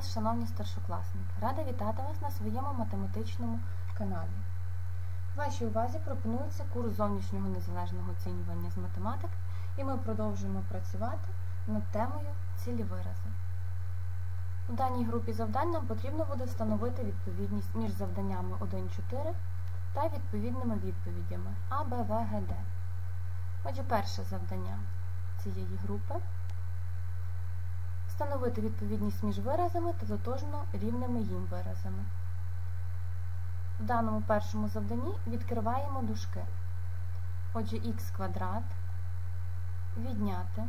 Вас, шановні старшокласники! Рада вітати вас на своєму математичному каналі. Вашій увазі пропонується курс зовнішнього незалежного оцінювання з математики, і ми продовжуємо працювати над темою цілі вирази. У даній групі завдань нам потрібно буде встановити відповідність між завданнями 1.4 та відповідними відповідями А, Б, В, Г, Д. Отже, перше завдання цієї групи встановити відповідність між виразами та тотожно рівними їм виразами. В даному першому завданні відкриваємо дужки. Отже, х квадрат відняти.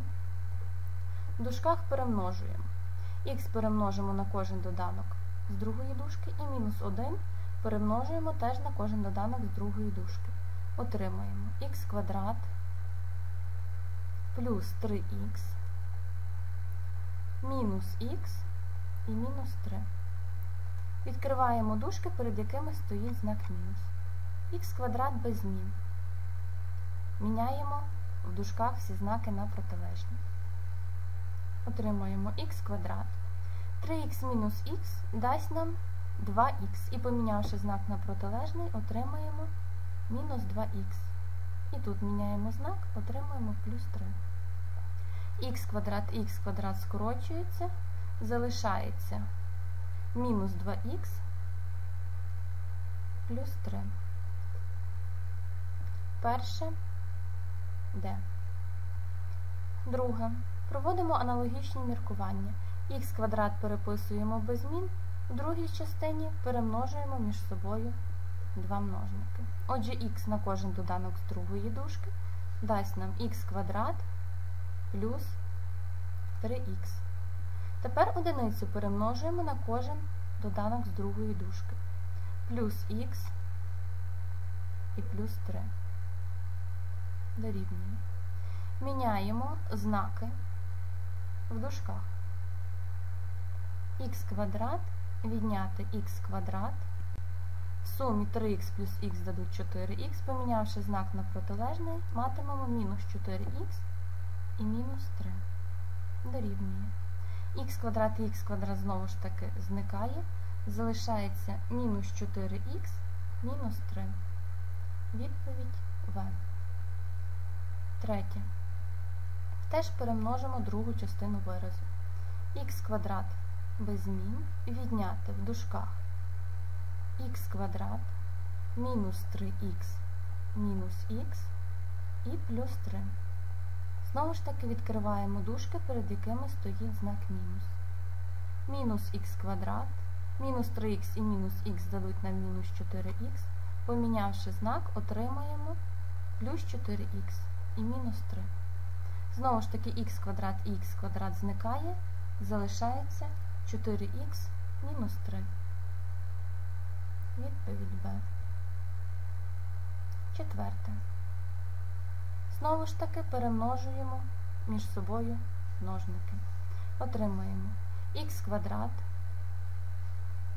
В дужках перемножуємо. Х перемножимо на кожен доданок з другої дужки і мінус 1 перемножуємо теж на кожен доданок з другої дужки. Отримаємо х квадрат плюс 3х мінус х і мінус 3. Відкриваємо дужки, перед якими стоїть знак мінус. х квадрат без змін. Міняємо в дужках всі знаки на протилежні. Отримуємо х квадрат. 3х мінус х дасть нам 2х. І помінявши знак на протилежний, отримаємо мінус 2х. І тут міняємо знак, отримуємо плюс 3 х квадрат х квадрат скорочується, залишається мінус 2х плюс 3. Перше Д. Друге. Проводимо аналогічні міркування. Х квадрат переписуємо без змін, в другій частині перемножуємо між собою два множники. Отже, х на кожен доданок з другої дужки дасть нам х квадрат плюс 3х. Тепер одиницю перемножуємо на кожен доданок з другої дужки. Плюс х і плюс 3. Дорівнює. Міняємо знаки в дужках. х квадрат відняти х квадрат. В сумі 3х плюс х дадуть 4х, помінявши знак на протилежний, матимемо мінус 4х і мінус 3. Дорівнює. х квадрат і х квадрат знову ж таки зникає. Залишається мінус 4х мінус 3. Відповідь В. Третє. Теж перемножимо другу частину виразу. х квадрат без змін відняти в дужках х квадрат мінус 3х мінус х і плюс 3. Знову ж таки відкриваємо дужки, перед якими стоїть знак мінус. Мінус х квадрат, мінус 3х і мінус х дадуть нам мінус 4х. Помінявши знак, отримаємо плюс 4х і мінус 3. Знову ж таки, х квадрат і х квадрат зникає, залишається 4х мінус 3. Відповідь Б. Четверте. Знову ж таки перемножуємо між собою множники. Отримаємо х квадрат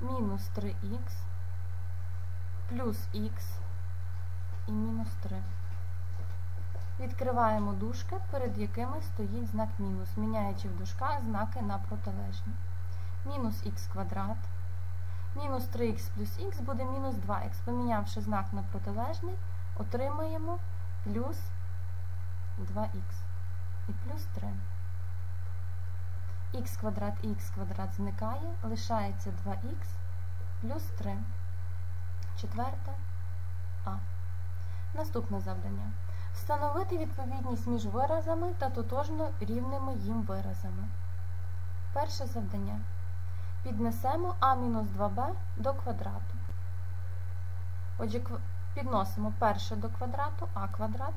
мінус 3х плюс х і мінус 3. Відкриваємо дужки, перед якими стоїть знак мінус, міняючи в дужках знаки на протилежні. Мінус х квадрат. Мінус 3х плюс х буде мінус 2х. Помінявши знак на протилежний, отримаємо плюс 2х і плюс 3. х квадрат і х квадрат зникає, лишається 2х плюс 3. Четверте А. Наступне завдання. Встановити відповідність між виразами та тотожно рівними їм виразами. Перше завдання. Піднесемо а-2b до квадрату. Отже, підносимо перше до квадрату а квадрат.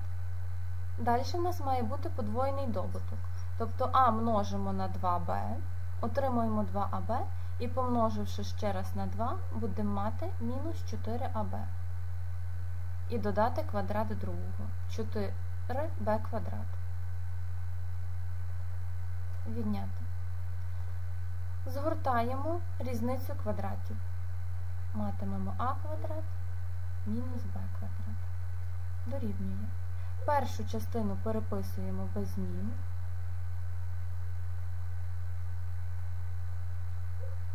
Далі в нас має бути подвоєний добуток. Тобто А множимо на 2b, отримуємо 2аб і помноживши ще раз на 2, будемо мати мінус 4аб. І додати квадрат другого. 4b квадрат. Відняти. Згортаємо різницю квадратів. Матимемо а квадрат мінус b квадрат. Дорівнює. Першу частину переписуємо без змін.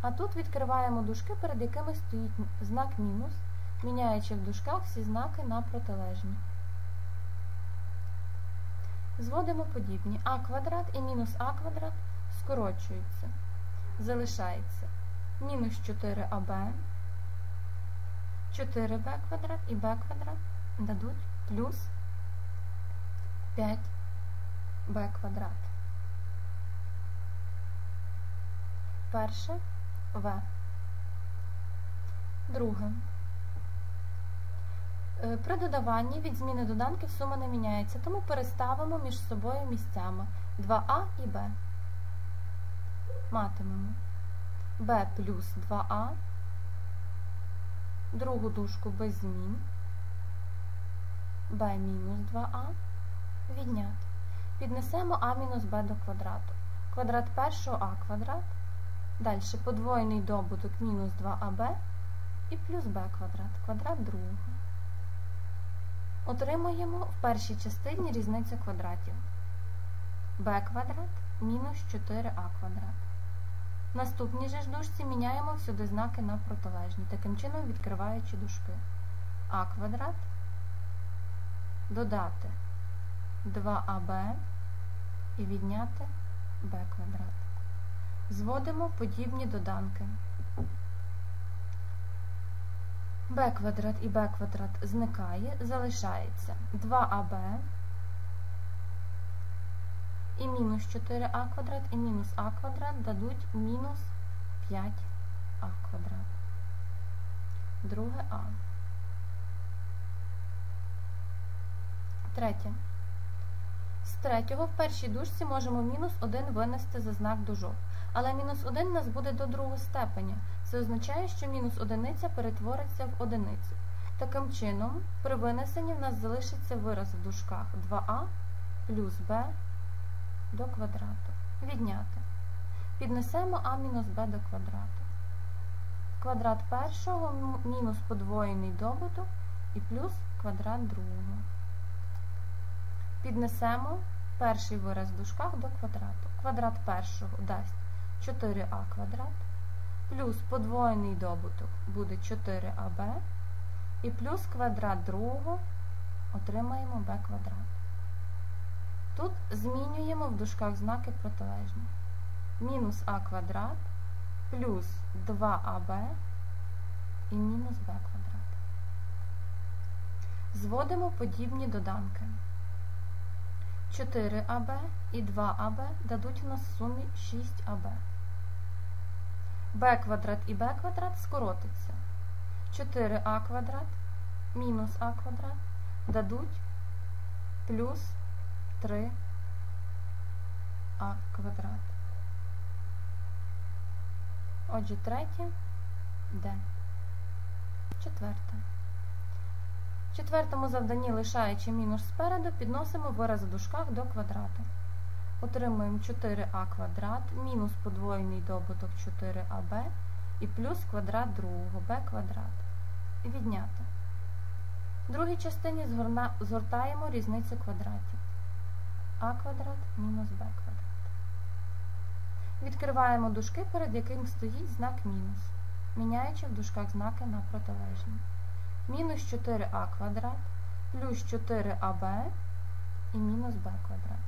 А тут відкриваємо дужки, перед якими стоїть знак мінус, міняючи в дужках всі знаки на протилежні. Зводимо подібні. А квадрат і мінус а квадрат скорочуються. Залишається мінус 4аб, 4b квадрат і b квадрат дадуть плюс 5b квадрат. Перше В. Друге. Е, при додаванні від зміни доданків сума не міняється, тому переставимо між собою місцями 2а і b. Матимемо b плюс 2а, другу дужку без змін, b мінус 2а, відняти. Піднесемо а мінус b до квадрату. Квадрат першого а квадрат, далі подвоєний добуток мінус 2аб і плюс b квадрат, квадрат другого. Отримуємо в першій частині різницю квадратів. b квадрат мінус 4а квадрат. В наступній же ж дужці міняємо всюди знаки на протилежні, таким чином відкриваючи дужки. а квадрат додати 2аб і відняти b квадрат. Зводимо подібні доданки b квадрат і b квадрат зникає, залишається 2аб і мінус 4а квадрат і мінус а квадрат дадуть мінус 5а квадрат. Друге А. Третє. З третього в першій дужці можемо мінус 1 винести за знак дужок. Але мінус 1 у нас буде до другого степеня. Це означає, що мінус одиниця перетвориться в одиницю. Таким чином, при винесенні в нас залишиться вираз в дужках 2а плюс b до квадрату. Відняти. Піднесемо а мінус b до квадрату. Квадрат першого мінус подвоєний добуток і плюс квадрат другого. Піднесемо перший вираз в дужках до квадрату. Квадрат першого дасть 4а квадрат, плюс подвоєний добуток буде 4аб, і плюс квадрат другого отримаємо b квадрат. Тут змінюємо в дужках знаки протилежні. Мінус а квадрат плюс 2аб і мінус b квадрат. Зводимо подібні доданки. 4АБ і 2АБ дадуть у нас в сумі 6АБ. Б квадрат і Б квадрат скоротиться. 4а квадрат мінус А квадрат дадуть плюс 3а квадрат. Отже, третє Д. Четверте. В четвертому завданні, лишаючи мінус спереду, підносимо вираз в дужках до квадрату. Отримуємо 4а квадрат, мінус подвоєний добуток 4аб і плюс квадрат другого b квадрат. Відняти. В другій частині згортаємо різницю квадратів. а квадрат мінус b квадрат. Відкриваємо дужки, перед яким стоїть знак мінус, міняючи в дужках знаки на протилежні мінус 4а квадрат плюс 4аб і мінус b квадрат.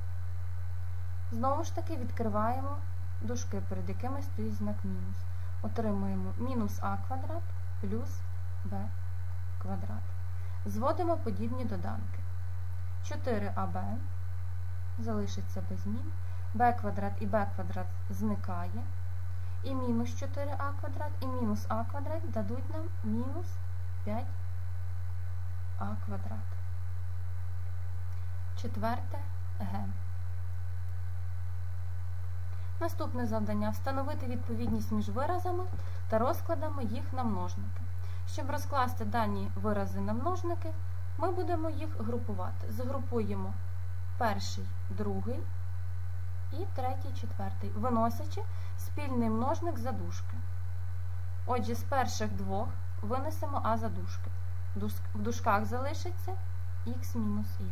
Знову ж таки відкриваємо дужки, перед якими стоїть знак мінус. Отримуємо мінус а квадрат плюс b квадрат. Зводимо подібні доданки. 4аб залишиться без змін, b квадрат і b квадрат зникає. І мінус 4а квадрат і мінус а квадрат дадуть нам мінус 5 а квадрат. Четверте Г. Наступне завдання встановити відповідність між виразами та розкладами їх на множники. Щоб розкласти дані вирази на множники, ми будемо їх групувати. Згрупуємо перший, другий і третій, четвертий, виносячи спільний множник за дужки. Отже, з перших двох винесемо А за дужки. В дужках залишиться х мінус y.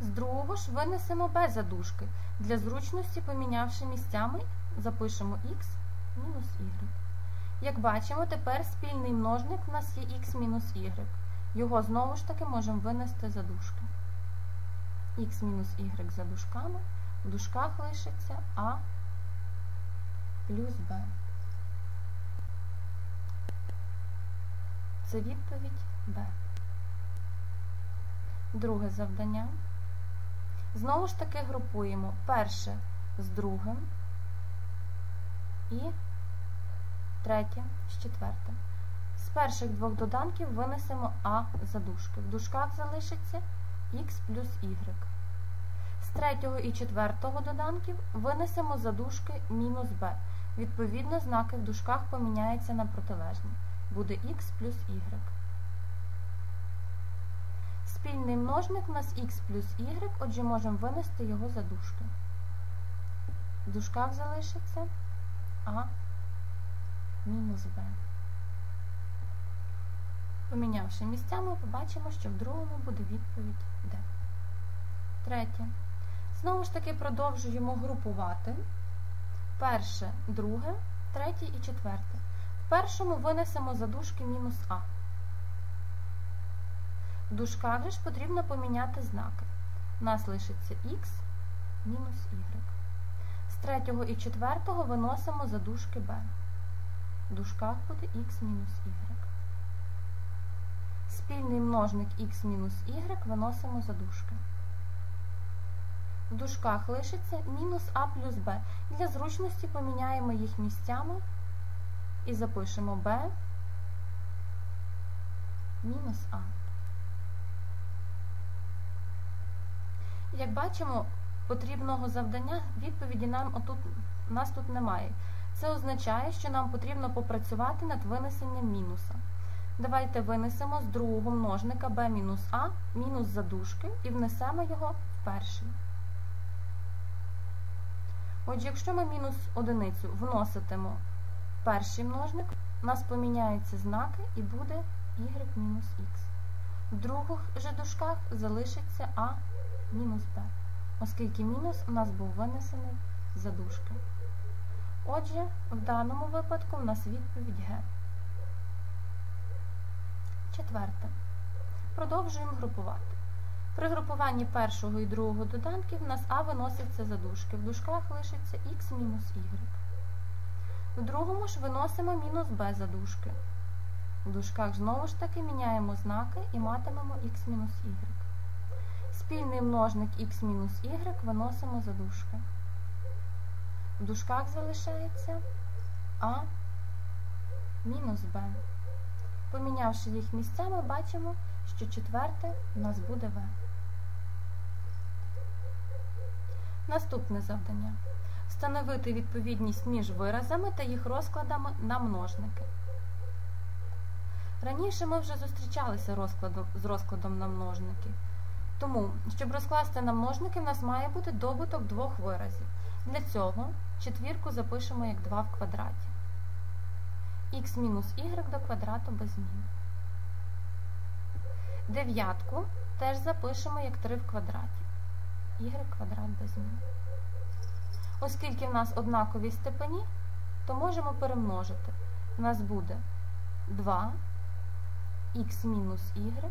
З другого ж винесемо b задушки. Для зручності, помінявши місцями, запишемо x мінус y. Як бачимо, тепер спільний множник у нас є x мінус y. Його знову ж таки можемо винести за дужки. x мінус y за дужками. В дужках лишиться а плюс b. Це відповідь Б. Друге завдання. Знову ж таки групуємо перше з другим і третє з четвертим. З перших двох доданків винесемо А за дужки. В дужках залишиться х плюс y. З третього і четвертого доданків винесемо за дужки мінус b. Відповідно, знаки в дужках поміняються на протилежні. Буде х плюс y. Спільний множник у нас х плюс y, отже, можемо винести його за дужки. В дужках залишиться а мінус b. Помінявши місцями, побачимо, що в другому буде відповідь D. Третє. Знову ж таки продовжуємо групувати. Перше, друге, третє і четверте. В першому винесемо за дужки мінус А. В дужках же ж потрібно поміняти знаки. У нас лишиться х мінус y. З третього і четвертого виносимо за дужки b. В дужках буде х мінус y. Спільний множник х мінус y виносимо за дужки. В дужках лишиться мінус а плюс b. Для зручності поміняємо їх місцями і запишемо b мінус а. Як бачимо, потрібного завдання відповіді нам отут, нас тут немає. Це означає, що нам потрібно попрацювати над винесенням мінуса. Давайте винесемо з другого множника b мінус а мінус задушки і внесемо його в перший. Отже, якщо ми мінус одиницю вноситимо перший множник, у нас поміняються знаки і буде y мінус х. В других же дужках залишиться а мінус b, оскільки мінус у нас був винесений за дужки. Отже, в даному випадку у нас відповідь Г. Четверте. Продовжуємо групувати. При групуванні першого і другого доданків у нас А виноситься за дужки. В дужках лишиться х мінус y. В другому ж виносимо мінус b за дужки. В дужках знову ж таки міняємо знаки і матимемо х мінус y. Спільний множник х мінус y виносимо за дужки. В дужках залишається А мінус Б. Помінявши їх місцями, бачимо, що четверте у нас буде В. Наступне завдання. Встановити відповідність між виразами та їх розкладами на множники. Раніше ми вже зустрічалися з розкладом на множники. Тому, щоб розкласти на множники, в нас має бути добуток двох виразів. Для цього четвірку запишемо як 2 в квадраті. х мінус y до квадрату без змін. Дев'ятку теж запишемо як 3 в квадраті. y квадрат без змін. Оскільки в нас однакові степені, то можемо перемножити. У нас буде 2 х мінус y,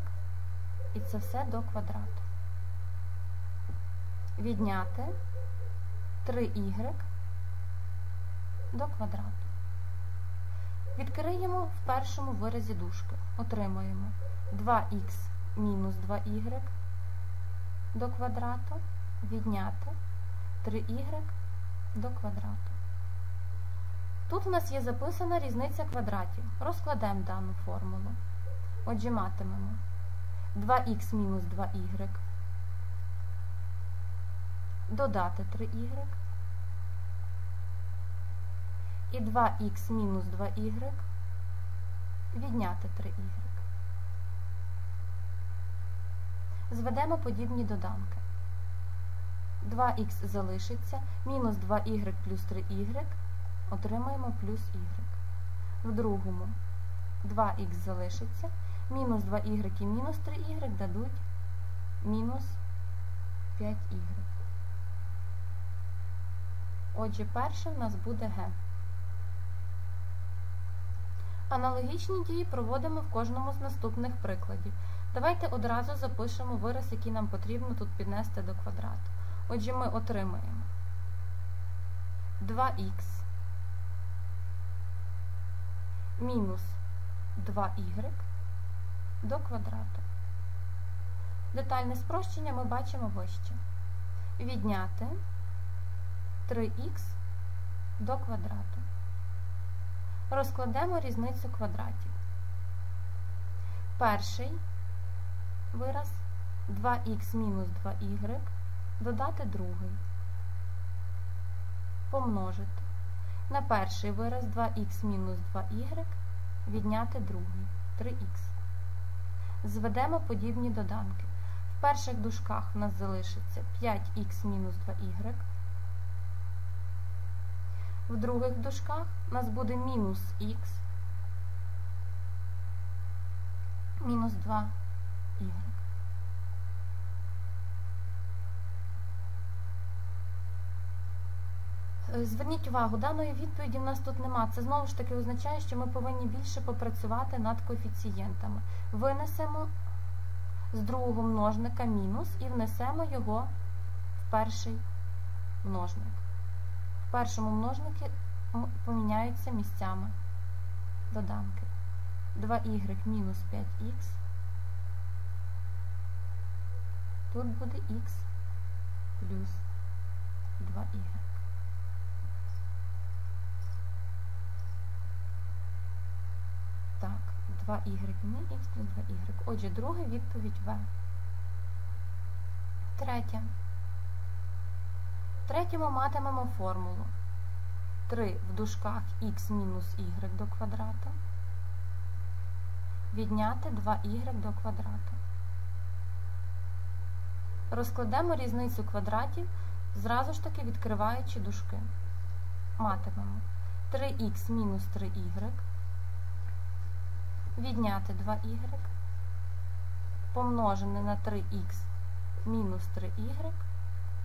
і це все до квадрату. Відняти 3y до квадрату. Відкриємо в першому виразі дужки. Отримуємо 2х мінус 2y до квадрату, відняти 3y до квадрату. Тут у нас є записана різниця квадратів. Розкладемо дану формулу. Отже, матимемо 2х мінус 2y, додати 3y і 2х мінус 2y, відняти 3y. Зведемо подібні доданки. 2х залишиться, мінус 2y плюс 3y, отримаємо плюс y. В другому 2х залишиться, мінус 2y і мінус 3y дадуть мінус 5y. Отже, перше в нас буде Г. Аналогічні дії проводимо в кожному з наступних прикладів. Давайте одразу запишемо вираз, який нам потрібно тут піднести до квадрату. Отже, ми отримаємо 2х мінус 2y до квадрату. Детальне спрощення ми бачимо вище. Відняти 3х до квадрату. Розкладемо різницю квадратів. Перший вираз 2х мінус 2y додати другий. Помножити. На перший вираз 2х мінус 2y відняти другий 3х. Зведемо подібні доданки. В перших дужках у нас залишиться 5х мінус 2y. В других дужках у нас буде мінус х мінус 2y. Зверніть увагу, даної відповіді в нас тут нема. Це знову ж таки означає, що ми повинні більше попрацювати над коефіцієнтами. Винесемо з другого множника мінус і внесемо його в перший множник. В першому множнику поміняються місцями доданки. 2y мінус 5х. Тут буде х плюс 2y. Так, 2y не х плюс 2y. Отже, друга відповідь В. Третє. Третє ми матимемо формулу 3 в дужках х мінус y до квадрата. Відняти 2y до квадрата. Розкладемо різницю квадратів, зразу ж таки відкриваючи дужки. Матимемо 3х мінус 3y відняти 2y, помножене на 3х мінус 3y,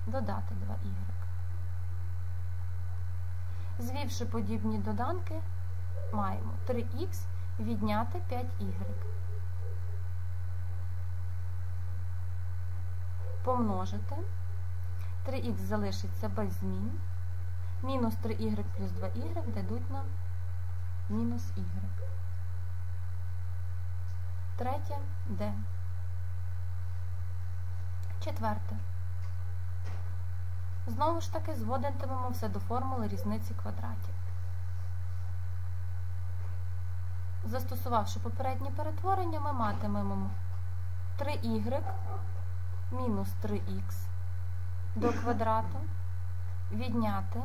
додати 2y. Звівши подібні доданки, маємо 3х відняти 5y. Помножити. 3х залишиться без змін. Мінус 3y плюс 2y дадуть нам мінус y. Третє Д. Четверте. Знову ж таки зводитимемо все до формули різниці квадратів. Застосувавши попереднє перетворення, ми матимемо 3y мінус 3х до квадрату відняти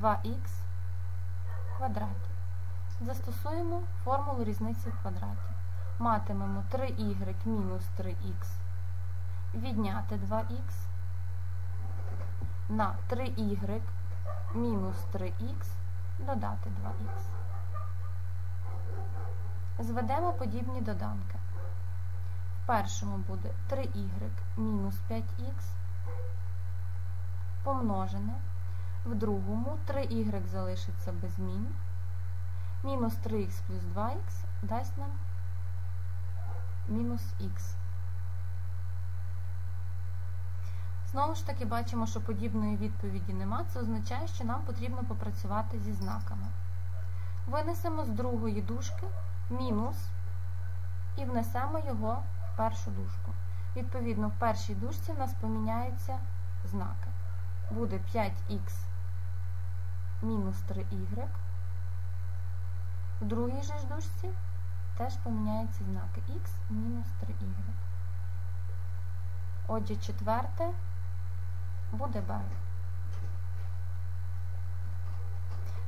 2х квадраті. Застосуємо формулу різниці в квадраті. Матимемо 3y мінус 3х відняти 2х на 3y мінус 3х додати 2х. Зведемо подібні доданки. В першому буде 3y мінус 5х помножене. В другому 3y залишиться без змін. Мінус 3х плюс 2х дасть нам мінус х. Знову ж таки бачимо, що подібної відповіді нема. Це означає, що нам потрібно попрацювати зі знаками. Винесемо з другої дужки мінус і внесемо його в першу дужку. Відповідно, в першій дужці в нас поміняються знаки. Буде 5х мінус 3y. В другій же ж дужці теж поміняються знаки х мінус 3y. Отже, четверте буде Б.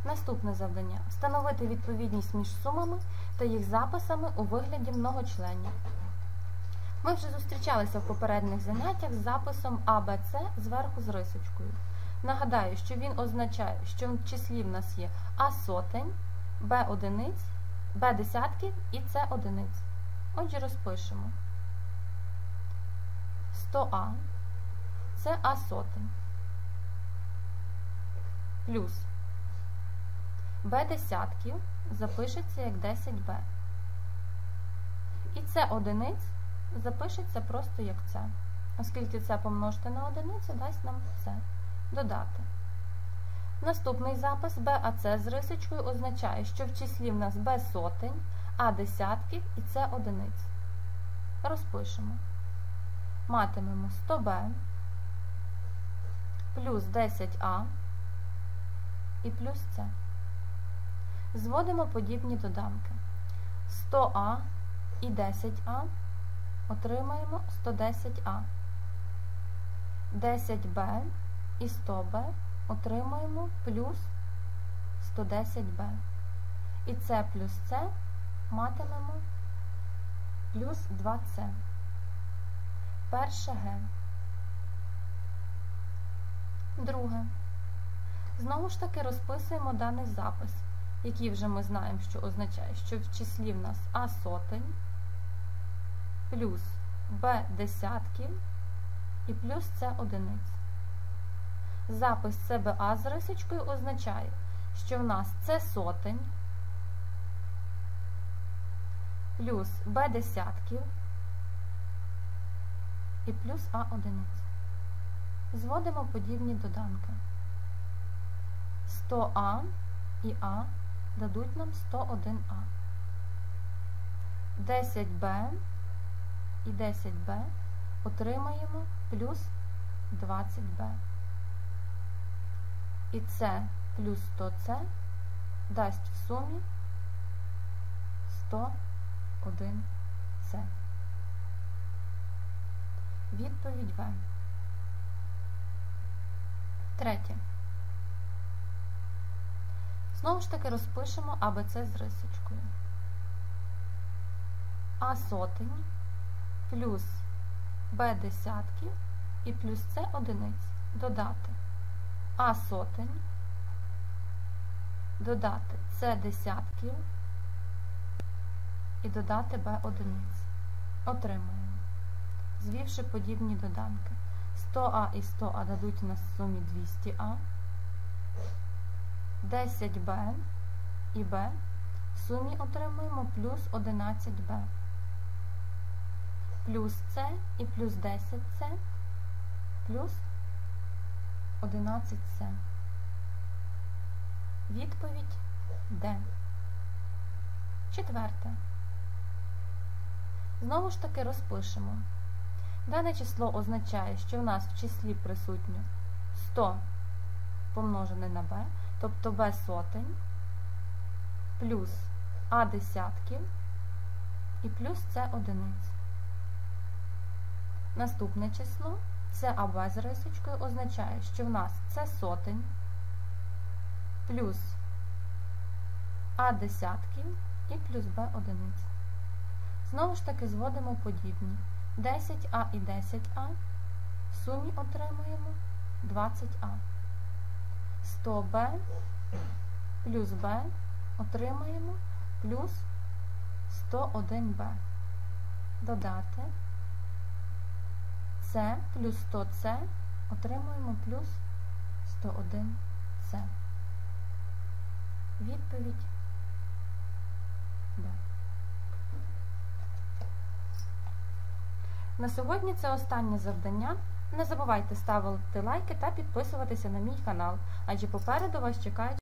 Наступне завдання. Встановити відповідність між сумами та їх записами у вигляді многочленів. Ми вже зустрічалися в попередніх заняттях з записом АБЦ зверху з рисочкою. Нагадаю, що він означає, що в числі в нас є А сотень, Б одиниць, Б десятків і С одиниць. Отже, розпишемо. 100А це А сотень. Плюс Б десятків запишеться як 10Б. І це одиниць запишеться просто як це. Оскільки це помножити на одиницю, дасть нам це. Додати. Наступний запис БАЦ з рисочкою означає, що в числі в нас Б сотень, А десятків і С одиниць. Розпишемо. Матимемо 100Б плюс 10А і плюс С. Зводимо подібні доданки. 100А і 10А отримаємо 110А. 10Б і 100Б отримаємо плюс 110Б. І С плюс С матимемо плюс 2С. Перше Г. Друге. Знову ж таки розписуємо даний запис, який вже ми знаємо, що означає, що в числі в нас А сотень плюс Б десятків і плюс С одиниць. Запис СБА з рисочкою означає, що в нас С сотень плюс Б десятків і плюс А одиниць. Зводимо подібні доданки. 100А і А дадуть нам 101А. 10Б і 10Б отримаємо плюс 20Б. І С плюс 100С дасть в сумі 101С. Відповідь В. Третє. Знову ж таки розпишемо АБЦ з рисочкою. А сотень плюс Б десятків і плюс С одиниць. Додати А сотень, додати С десятків і додати Б одиниць. Отримуємо. Звівши подібні доданки. 100А і 100А дадуть нас сумі 200А. 10Б і Б в сумі отримуємо плюс 11Б. Плюс С і плюс 10С плюс 11С. Відповідь Д. Четверте. Знову ж таки розпишемо. Дане число означає, що в нас в числі присутньо 100 помножене на b, тобто b сотень, плюс а десятків і плюс С одиниць. Наступне число це АБ з рисочкою означає, що в нас С сотень плюс А десятків і плюс Б одиниць. Знову ж таки зводимо подібні. 10А і 10А в сумі отримуємо 20А. 100Б плюс Б отримаємо плюс 101Б. Додати С плюс 100С отримуємо плюс 101С. Відповідь Б. На сьогодні це останнє завдання. Не забувайте ставити лайки та підписуватися на мій канал, адже попереду вас чекають